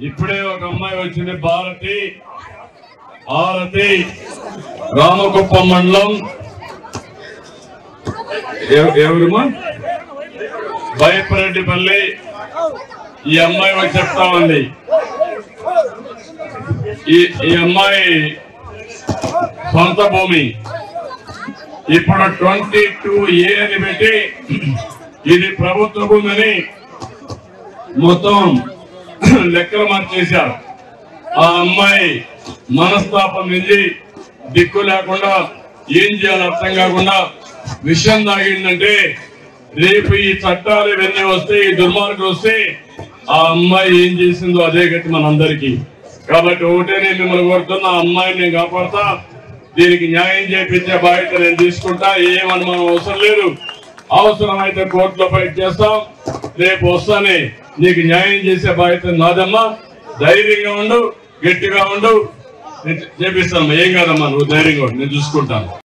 ఇప్పుడే ఒక అమ్మాయి వచ్చింది భారతి. భారతి రామకుప్పం మండలం. ఎవ- ఎవరమ్మా? బయపరెడ్డిపల్లి ఈ అమ్మాయి వచ్చి చెప్తా ఉంది. ఈ ఈ అమ్మాయి సొంత భూమి. ఇప్పుడు ట్వంటీ టూ ఏ అని పెట్టి ఇది ప్రభుత్వ భూమిని మొత్తం లెక్కలు మార్చేశారు. ఆ అమ్మాయి మనస్తాపం నుంచి దిక్కు లేకుండా ఏం చేయాలో అర్థం కాకుండా విషయం తాగిందంటే రేపు ఈ చట్టాలు ఇవన్నీ వస్తే ఈ దుర్మార్గులు వస్తే ఆ అమ్మాయి ఏం చేసిందో అదే గతి మనందరికీ. కాబట్టి ఒకటే నేను మిమ్మల్ని కోరుతున్నా ఆ అమ్మాయిని నేను కాపాడతా. దీనికి న్యాయం చేపించే బాధ్యత నేను తీసుకుంటా. ఏం అనుమానం అవసరం లేదు. అవసరమైతే కోర్టులో ఫైట్ చేస్తాం. రేపు వస్తానే నీకు న్యాయం చేసే బాధ్యత నాదమ్మా. ధైర్యంగా ఉండు గట్టిగా ఉండు. చేపిస్తానమ్మా ఏం కాదమ్మా నువ్వు ధైర్యంగా ఉండు. నేను చూసుకుంటాను.